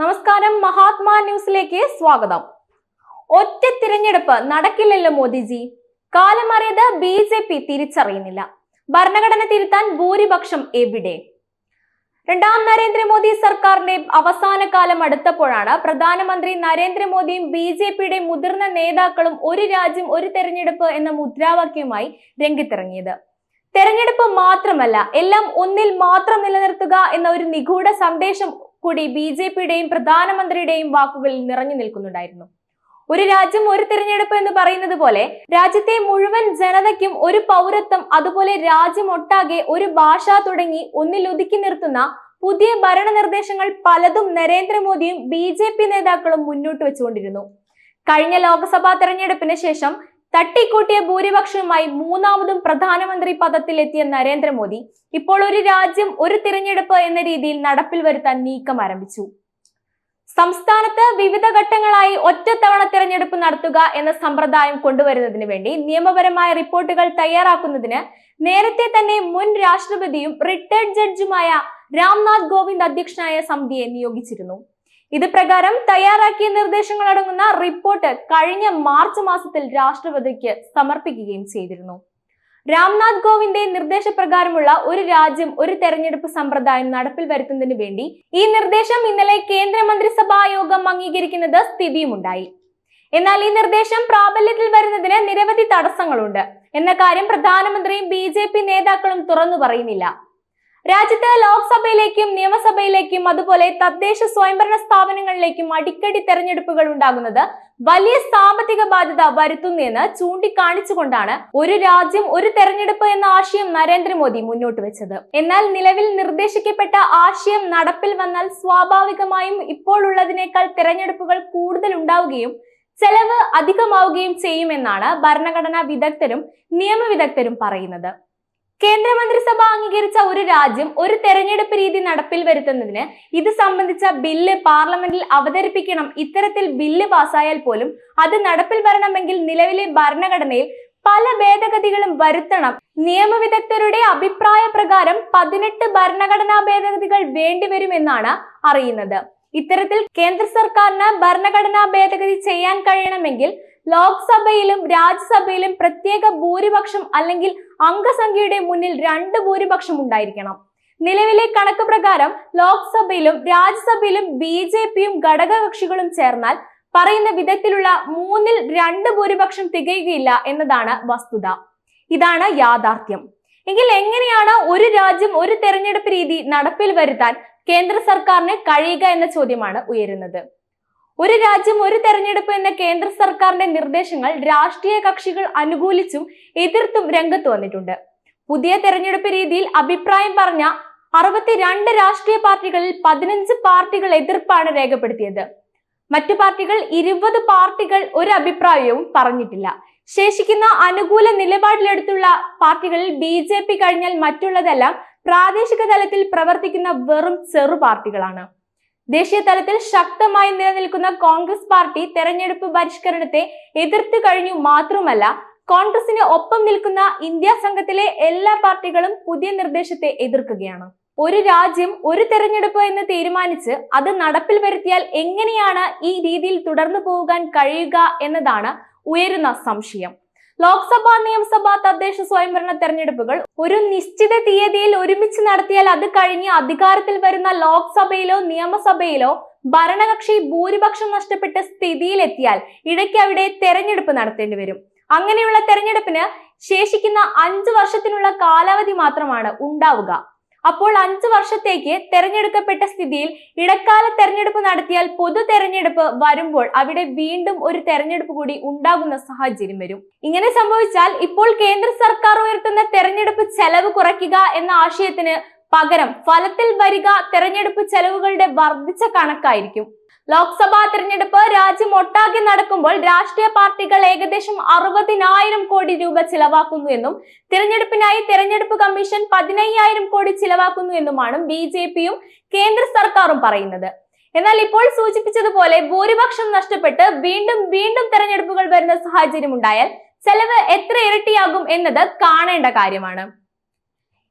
നമസ്കാരം. മഹാത്മാ ന്യൂസിലേക്ക് സ്വാഗതം. ഒറ്റ തിരഞ്ഞെടുപ്പ് നടക്കില്ലല്ലോ മോദിജി. കാലമറിയത് ബി ജെ പി തിരിച്ചറിയുന്നില്ല. ഭരണഘടന തിരുത്താൻ ഭൂരിപക്ഷം എവിടെ? രണ്ടാം നരേന്ദ്രമോദി സർക്കാരിന്റെ അവസാന കാലം അടുത്തപ്പോഴാണ് പ്രധാനമന്ത്രി നരേന്ദ്രമോദിയും ബി ജെ പിയുടെ മുതിർന്ന നേതാക്കളും ഒരു രാജ്യം ഒരു തെരഞ്ഞെടുപ്പ് എന്ന മുദ്രാവാക്യവുമായി രംഗത്തിറങ്ങിയത്. തെരഞ്ഞെടുപ്പ് മാത്രമല്ല എല്ലാം ഒന്നിൽ മാത്രം നിലനിർത്തുക എന്ന ഒരു നിഗൂഢ സന്ദേശം കൂടി ബി ജെ പിയുടെയും പ്രധാനമന്ത്രിയുടെയും വാക്കുകളിൽ നിറഞ്ഞു നിൽക്കുന്നുണ്ടായിരുന്നു. ഒരു രാജ്യം ഒരു തിരഞ്ഞെടുപ്പ് എന്ന് പറയുന്നത് പോലെ രാജ്യത്തെ മുഴുവൻ ജനതയ്ക്കും ഒരു പൗരത്വം അതുപോലെ രാജ്യമൊട്ടാകെ ഒരു ഭാഷ തുടങ്ങി ഒന്നിൽ ഒതുക്കി നിർത്തുന്ന പുതിയ ഭരണനിർദ്ദേശങ്ങൾ പലതും നരേന്ദ്രമോദിയും ബി ജെ പി നേതാക്കളും മുന്നോട്ട് വെച്ചുകൊണ്ടിരുന്നു. കഴിഞ്ഞ ലോക്സഭാ തെരഞ്ഞെടുപ്പിന് ശേഷം തട്ടിക്കൂട്ടിയ ഭൂരിപക്ഷവുമായി മൂന്നാമതും പ്രധാനമന്ത്രി പദത്തിലെത്തിയ നരേന്ദ്രമോദി ഇപ്പോൾ ഒരു രാജ്യം ഒരു തിരഞ്ഞെടുപ്പ് എന്ന രീതിയിൽ നടപ്പിൽ വരുത്താൻ നീക്കം ആരംഭിച്ചു. സംസ്ഥാനത്ത് വിവിധ ഘട്ടങ്ങളായി ഒറ്റത്തവണ തിരഞ്ഞെടുപ്പ് നടത്തുക എന്ന സമ്പ്രദായം കൊണ്ടുവരുന്നതിന് വേണ്ടി നിയമപരമായ റിപ്പോർട്ടുകൾ തയ്യാറാക്കുന്നതിന് നേരത്തെ തന്നെ മുൻ രാഷ്ട്രപതിയും റിട്ടയർഡ് ജഡ്ജുമായ രാംനാഥ് ഗോവിന്ദ് അധ്യക്ഷനായ സമിതിയെ നിയോഗിച്ചിരുന്നു. ഇത് പ്രകാരം തയ്യാറാക്കിയ നിർദ്ദേശങ്ങൾ അടങ്ങുന്ന റിപ്പോർട്ട് കഴിഞ്ഞ മാർച്ച് മാസത്തിൽ രാഷ്ട്രപതിക്ക് സമർപ്പിക്കുകയും ചെയ്തിരുന്നു. രാംനാഥ് കോവിന്റെ നിർദ്ദേശപ്രകാരമുള്ള ഒരു രാജ്യം ഒരു തെരഞ്ഞെടുപ്പ് സമ്പ്രദായം നടപ്പിൽ വരുത്തുന്നതിന് വേണ്ടി ഈ നിർദ്ദേശം ഇന്നലെ കേന്ദ്രമന്ത്രിസഭാ യോഗം അംഗീകരിക്കുന്നത് സ്ഥിതിയുമുണ്ടായി. എന്നാൽ ഈ നിർദ്ദേശം പ്രാബല്യത്തിൽ വരുന്നതിന് നിരവധി തടസ്സങ്ങളുണ്ട്. എന്ന കാര്യം പ്രധാനമന്ത്രിയും ബി നേതാക്കളും തുറന്നു പറയുന്നില്ല. രാജ്യത്ത് ലോക്സഭയിലേക്കും നിയമസഭയിലേക്കും അതുപോലെ തദ്ദേശ സ്വയംഭരണ സ്ഥാപനങ്ങളിലേക്കും അടിക്കടി തെരഞ്ഞെടുപ്പുകൾ ഉണ്ടാകുന്നത് വലിയ സാമ്പത്തിക ബാധ്യത വരുത്തുന്നെന്ന് ചൂണ്ടിക്കാണിച്ചുകൊണ്ടാണ് ഒരു രാജ്യം ഒരു തെരഞ്ഞെടുപ്പ് എന്ന ആശയം നരേന്ദ്രമോദി മുന്നോട്ട് വെച്ചത്. എന്നാൽ നിലവിൽ നിർദ്ദേശിക്കപ്പെട്ട ആശയം നടപ്പിൽ വന്നാൽ സ്വാഭാവികമായും ഇപ്പോൾ ഉള്ളതിനേക്കാൾ തെരഞ്ഞെടുപ്പുകൾ കൂടുതൽ ഉണ്ടാവുകയും ചെലവ് അധികമാവുകയും ചെയ്യുമെന്നാണ് ഭരണഘടനാ വിദഗ്ധരും നിയമവിദഗ്ധരും പറയുന്നത്. കേന്ദ്രമന്ത്രിസഭ അംഗീകരിച്ച ഒരു രാജ്യം ഒരു തെരഞ്ഞെടുപ്പ് രീതി നടപ്പിൽ വരുത്തുന്നതിന് ഇത് സംബന്ധിച്ച ബില്ല് പാർലമെന്റിൽ അവതരിപ്പിക്കണം. ഇത്തരത്തിൽ ബില്ല് പാസ്സായാൽ പോലും അത് നടപ്പിൽ വരണമെങ്കിൽ നിലവിലെ ഭരണഘടനയിൽ പല ഭേദഗതികളും വരുത്തണം. നിയമവിദഗ്ധരുടെ അഭിപ്രായ പ്രകാരം പതിനെട്ട് ഭരണഘടനാ ഭേദഗതികൾ വേണ്ടിവരുമെന്നാണ് അറിയുന്നത്. ഇത്തരത്തിൽ കേന്ദ്ര സർക്കാരിന് ഭരണഘടനാ ഭേദഗതി ചെയ്യാൻ കഴിയണമെങ്കിൽ ലോക്സഭയിലും രാജ്യസഭയിലും പ്രത്യേക ഭൂരിപക്ഷം അല്ലെങ്കിൽ അംഗസംഖ്യയുടെ മുന്നിൽ രണ്ട് ഭൂരിപക്ഷം ഉണ്ടായിരിക്കണം. നിലവിലെ കണക്ക് പ്രകാരം ലോക്സഭയിലും രാജ്യസഭയിലും ബി ജെ പിയും ഘടകകക്ഷികളും ചേർന്നാൽ പറയുന്ന വിധത്തിലുള്ള മൂന്നിൽ രണ്ട് ഭൂരിപക്ഷം തികയുകയില്ല എന്നതാണ് വസ്തുത. ഇതാണ് യാഥാർത്ഥ്യം. എങ്കിൽ എങ്ങനെയാണ് ഒരു രാജ്യം ഒരു തെരഞ്ഞെടുപ്പ് രീതി നടപ്പിൽ വരുത്താൻ കേന്ദ്ര സർക്കാരിന് കഴിയുക എന്ന ചോദ്യമാണ് ഉയരുന്നത്. ഒരു രാജ്യം ഒരു തെരഞ്ഞെടുപ്പ് എന്ന കേന്ദ്ര സർക്കാരിന്റെ നിർദ്ദേശങ്ങൾ രാഷ്ട്രീയ കക്ഷികൾ അനുകൂലിച്ചും എതിർത്തും രംഗത്ത് വന്നിട്ടുണ്ട്. പുതിയ തെരഞ്ഞെടുപ്പ് രീതിയിൽ അഭിപ്രായം പറഞ്ഞ അറുപത്തിരണ്ട് രാഷ്ട്രീയ പാർട്ടികളിൽ പതിനഞ്ച് പാർട്ടികൾ എതിർപ്പാണ് രേഖപ്പെടുത്തിയത്. മറ്റു പാർട്ടികൾ ഇരുപത് പാർട്ടികൾ ഒരു അഭിപ്രായവും പറഞ്ഞിട്ടില്ല. ശേഷിക്കുന്ന അനുകൂല നിലപാടിലെടുത്തുള്ള പാർട്ടികളിൽ ബി ജെ പി കഴിഞ്ഞാൽ മറ്റുള്ളതെല്ലാം പ്രാദേശിക തലത്തിൽ പ്രവർത്തിക്കുന്ന വെറും ചെറു പാർട്ടികളാണ്. ദേശീയ തലത്തിൽ ശക്തമായി നിലനിൽക്കുന്ന കോൺഗ്രസ് പാർട്ടി തെരഞ്ഞെടുപ്പ് പരിഷ്കരണത്തെ എതിർത്തു കഴിഞ്ഞു മാത്രമല്ല കോൺഗ്രസിന് ഒപ്പം നിൽക്കുന്ന ഇന്ത്യ സംഘത്തിലെ എല്ലാ പാർട്ടികളും പുതിയ നിർദ്ദേശത്തെ എതിർക്കുകയാണ്. ഒരു രാജ്യം ഒരു തെരഞ്ഞെടുപ്പ് എന്ന് തീരുമാനിച്ച് അത് നടപ്പിൽ വരുത്തിയാൽ എങ്ങനെയാണ് ഈ രീതിയിൽ തുടർന്നു പോകാൻ കഴിയുക എന്നതാണ് ഉയരുന്ന സംശയം. ലോക്സഭാ നിയമസഭാ തദ്ദേശ സ്വയംഭരണ തെരഞ്ഞെടുപ്പുകൾ ഒരു നിശ്ചിത തീയതിയിൽ ഒരുമിച്ച് നടത്തിയാൽ അത് കഴിഞ്ഞ് അധികാരത്തിൽ വരുന്ന ലോക്സഭയിലോ നിയമസഭയിലോ ഭരണകക്ഷി ഭൂരിപക്ഷം നഷ്ടപ്പെട്ട സ്ഥിതിയിലെത്തിയാൽ ഇടയ്ക്ക് അവിടെ തെരഞ്ഞെടുപ്പ് നടത്തേണ്ടി വരും. അങ്ങനെയുള്ള തെരഞ്ഞെടുപ്പിന് ശേഷിക്കുന്ന അഞ്ചു വർഷത്തിനുള്ള കാലാവധി മാത്രമാണ് ഉണ്ടാവുക. അപ്പോൾ അഞ്ചു വർഷത്തേക്ക് തെരഞ്ഞെടുക്കപ്പെട്ട സ്ഥിതിയിൽ ഇടക്കാല തെരഞ്ഞെടുപ്പ് നടത്തിയാൽ പൊതു തെരഞ്ഞെടുപ്പ് വരുമ്പോൾ അവിടെ വീണ്ടും ഒരു തെരഞ്ഞെടുപ്പ് കൂടി ഉണ്ടാകുന്ന സാഹചര്യം വരും. ഇങ്ങനെ സംഭവിച്ചാൽ ഇപ്പോൾ കേന്ദ്ര സർക്കാർ ഉയർത്തുന്ന തെരഞ്ഞെടുപ്പ് ചെലവ് കുറയ്ക്കുക എന്ന ആശയത്തിന് പകരം ഫലത്തിൽ വരിക തെരഞ്ഞെടുപ്പ് ചെലവുകളുടെ വർദ്ധിച്ച കണക്കായിരിക്കും. ലോക്സഭാ തിരഞ്ഞെടുപ്പ് രാജ്യം ഒട്ടാകെ നടക്കുമ്പോൾ രാഷ്ട്രീയ പാർട്ടികൾ ഏകദേശം അറുപതിനായിരം കോടി രൂപ ചിലവാക്കുന്നു എന്നും തിരഞ്ഞെടുപ്പിനായി തിരഞ്ഞെടുപ്പ് കമ്മീഷൻ പതിനയ്യായിരം കോടി ചിലവാക്കുന്നു എന്നുമാണ് ബി ജെ പിയും കേന്ദ്ര സർക്കാരും പറയുന്നത്. എന്നാൽ ഇപ്പോൾ സൂചിപ്പിച്ചതുപോലെ ഭൂരിപക്ഷം നഷ്ടപ്പെട്ട് വീണ്ടും വീണ്ടും തെരഞ്ഞെടുപ്പുകൾ വരുന്ന സാഹചര്യം ഉണ്ടായാൽ ചെലവ് എത്ര ഇരട്ടിയാകും എന്നത് കാണേണ്ട കാര്യമാണ്.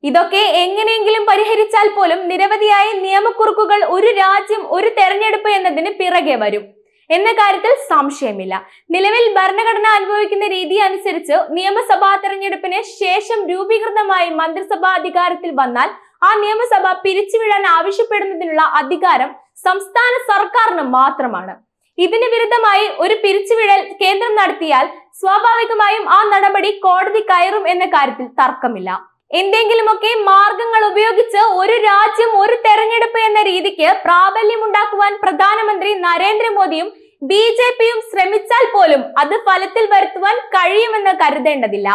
ഇതൊക്കെ എങ്ങനെയെങ്കിലും പരിഹരിച്ചാൽ പോലും നിരവധിയായ നിയമക്കുറുക്കുകൾ ഒരു രാജ്യം ഒരു തെരഞ്ഞെടുപ്പ് എന്നതിന് പിറകെ വരും. എന്ന കാര്യത്തിൽ സംശയമില്ല. നിലവിൽ ഭരണഘടന അനുഭവിക്കുന്ന രീതി അനുസരിച്ച് നിയമസഭാ തെരഞ്ഞെടുപ്പിന് ശേഷം രൂപീകൃതമായി മന്ത്രിസഭാ അധികാരത്തിൽ വന്നാൽ ആ നിയമസഭ പിരിച്ചുവിടാൻ ആവശ്യപ്പെടുന്നതിനുള്ള അധികാരം സംസ്ഥാന സർക്കാരിന് മാത്രമാണ്. ഇതിന് വിരുദ്ധമായി ഒരു പിരിച്ചുവിടൽ കേന്ദ്രം നടത്തിയാൽ സ്വാഭാവികമായും ആ നടപടി കോടതി കയറും എന്ന കാര്യത്തിൽ തർക്കമില്ല. എന്തെങ്കിലുമൊക്കെ മാർഗങ്ങൾ ഉപയോഗിച്ച് ഒരു രാജ്യം ഒരു തെരഞ്ഞെടുപ്പ് എന്ന രീതിക്ക് പ്രാബല്യം പ്രാബല്യമുണ്ടാക്കുവാൻ പ്രധാനമന്ത്രി നരേന്ദ്രമോദിയും ബി ജെ പിയും ശ്രമിച്ചാൽ പോലും അത് ഫലത്തിൽ വരുത്തുവാൻ കഴിയുമെന്ന് കരുതേണ്ടതില്ല.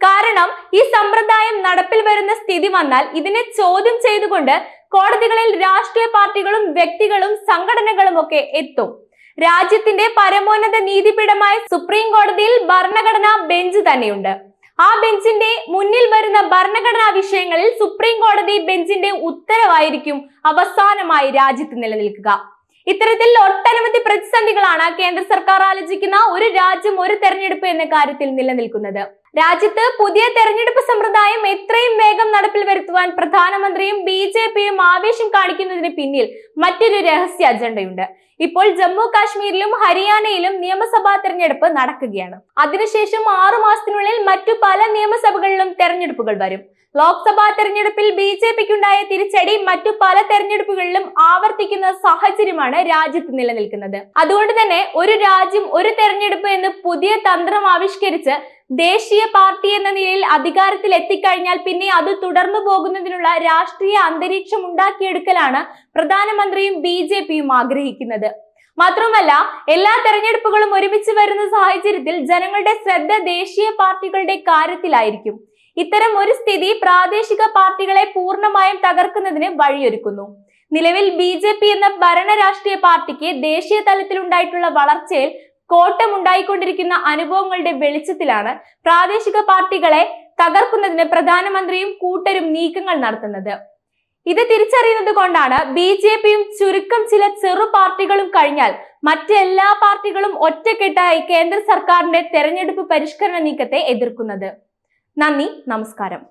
കാരണം ഈ സമ്പ്രദായം നടപ്പിൽ വരുന്ന സ്ഥിതി വന്നാൽ ഇതിനെ ചോദ്യം ചെയ്തുകൊണ്ട് കോടതികളിൽ രാഷ്ട്രീയ പാർട്ടികളും വ്യക്തികളും സംഘടനകളും ഒക്കെ എത്തും. രാജ്യത്തിന്റെ പരമോന്നത നീതിപീഠമായ സുപ്രീം കോടതിയിൽ ഭരണഘടനാ ബെഞ്ച് തന്നെയുണ്ട്. ആ ബെഞ്ചിന്റെ മുന്നിൽ വരുന്ന ഭരണഘടനാ വിഷയങ്ങളിൽ സുപ്രീം കോടതി ബെഞ്ചിന്റെ ഉത്തരവായിരിക്കും അവസാനമായി രാജ്യത്ത് നിലനിൽക്കുക. ഇത്തരത്തിൽ ഒട്ടനവധി പ്രതിസന്ധികളാണ് കേന്ദ്ര സർക്കാർ ആലോചിക്കുന്ന ഒരു രാജ്യം ഒരു തെരഞ്ഞെടുപ്പ് എന്ന കാര്യത്തിൽ നിലനിൽക്കുന്നത്. രാജ്യത്ത് പുതിയ തെരഞ്ഞെടുപ്പ് സമ്പ്രദായം എത്രയും വേഗം നടപ്പിൽ വരുത്തുവാൻ പ്രധാനമന്ത്രിയും ബി ജെ പിയും ആവേശം കാണിക്കുന്നതിന് പിന്നിൽ മറ്റൊരു രഹസ്യ അജണ്ടയുണ്ട്. ഇപ്പോൾ ജമ്മു കാശ്മീരിലും ഹരിയാനയിലും നിയമസഭാ തെരഞ്ഞെടുപ്പ് നടക്കുകയാണ്. അതിനുശേഷം ആറു മാസത്തിനുള്ളിൽ മറ്റു പല നിയമസഭകളിലും തെരഞ്ഞെടുപ്പുകൾ വരും. ലോക്സഭാ തെരഞ്ഞെടുപ്പിൽ ബി ജെ പിക്കുണ്ടായ തിരിച്ചടി മറ്റു പല തെരഞ്ഞെടുപ്പുകളിലും ആവർത്തിക്കുന്ന സാഹചര്യമാണ് രാജ്യത്ത് നിലനിൽക്കുന്നത്. അതുകൊണ്ട് തന്നെ ഒരു രാജ്യം ഒരു തെരഞ്ഞെടുപ്പ് എന്ന് പുതിയ തന്ത്രം ആവിഷ്കരിച്ച് ദേശീയ പാർട്ടി എന്ന നിലയിൽ അധികാരത്തിൽ എത്തിക്കഴിഞ്ഞാൽ പിന്നെ അത് തുടർന്നു പോകുന്നതിനുള്ള രാഷ്ട്രീയ അന്തരീക്ഷം ഉണ്ടാക്കിയെടുക്കലാണ് പ്രധാനമന്ത്രിയും ബി ജെ പിയും ആഗ്രഹിക്കുന്നത്. മാത്രമല്ല എല്ലാ തെരഞ്ഞെടുപ്പുകളും ഒരുമിച്ച് വരുന്ന സാഹചര്യത്തിൽ ജനങ്ങളുടെ ശ്രദ്ധ ദേശീയ പാർട്ടികളുടെ കാര്യത്തിലായിരിക്കും. ഇത്തരം ഒരു സ്ഥിതി പ്രാദേശിക പാർട്ടികളെ പൂർണമായും തകർക്കുന്നതിന് വഴിയൊരുക്കുന്നു. നിലവിൽ ബി ജെ പി എന്ന ഭരണ രാഷ്ട്രീയ പാർട്ടിക്ക് ദേശീയ തലത്തിലുണ്ടായിട്ടുള്ള വളർച്ചയിൽ കോട്ടമുണ്ടായിക്കൊണ്ടിരിക്കുന്ന അനുഭവങ്ങളുടെ വെളിച്ചത്തിലാണ് പ്രാദേശിക പാർട്ടികളെ തകർക്കുന്നതിന് പ്രധാനമന്ത്രിയും കൂട്ടരും നീക്കങ്ങൾ നടത്തുന്നത്. ഇത് തിരിച്ചറിയുന്നത് കൊണ്ടാണ് ബി ജെ പിയും ചുരുക്കം ചില ചെറു പാർട്ടികളും കഴിഞ്ഞാൽ മറ്റെല്ലാ പാർട്ടികളും ഒറ്റക്കെട്ടായി കേന്ദ്ര സർക്കാരിന്റെ തെരഞ്ഞെടുപ്പ് പരിഷ്കരണ നീക്കത്തെ എതിർക്കുന്നത്. നന്ദി നമസ്കാരം.